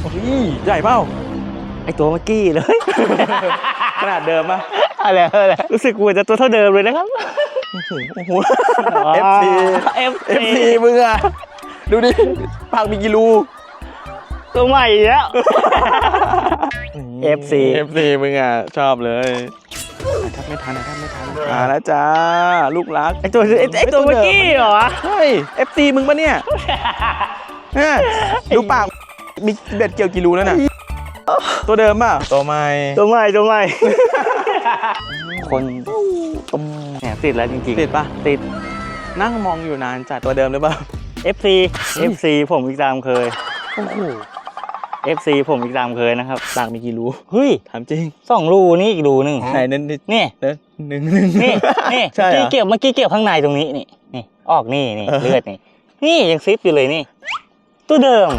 โอ้ยใหญ่เปล่าไอตัวเมื่อกี้เลย ขนาดเดิมปะอะไรอะไรรู้สึกว่าจะตัวเท่าเดิมเลยนะครับ โอ้โหโอ้โห FC FC FC มึงอะดูดิปากมีกี่รู ตัวใหม่อีกแล้ว FC FC มึงอะชอบเลยนะครับไม่ทันนะครับไม่ทันมาแล้วจ้า ลูกรักไอตัวไอ้ไอตัวเมื่อกี้เหรอ เฮ้ย FC มึงปะเนี่ย เนี่ยดูปาก มีเบ็ดเกี่ยวกี่รูแล้วน่ะตัวเดิมป่ะตัวใหม่ตัวใหม่ตัวใหม่ คนตุ้มแหมติดแล้วจริงๆ ติดปะติด นั่งมองอยู่นานจัดตัวเดิมหรือเปล่า FC FC ผมอีกตามเคย โอ้โห FC ผมอีกตามเคยนะครับปากมีกี่รู เฮ้ย ถามจริงสองรูนี่อีกรูหนึ่งไหนเน้นนี่เน้นหนึ่งหนึ่งนี่นี่ใช่เหรอเมื่อกี้เกี่ยวเมื่อกี้เกี่ยวข้างในตรงนี้นี่นี่ออกนี่นี่เออเลือดนี่นี่ยังซิปอยู่เลยนี่ ตัวเดิม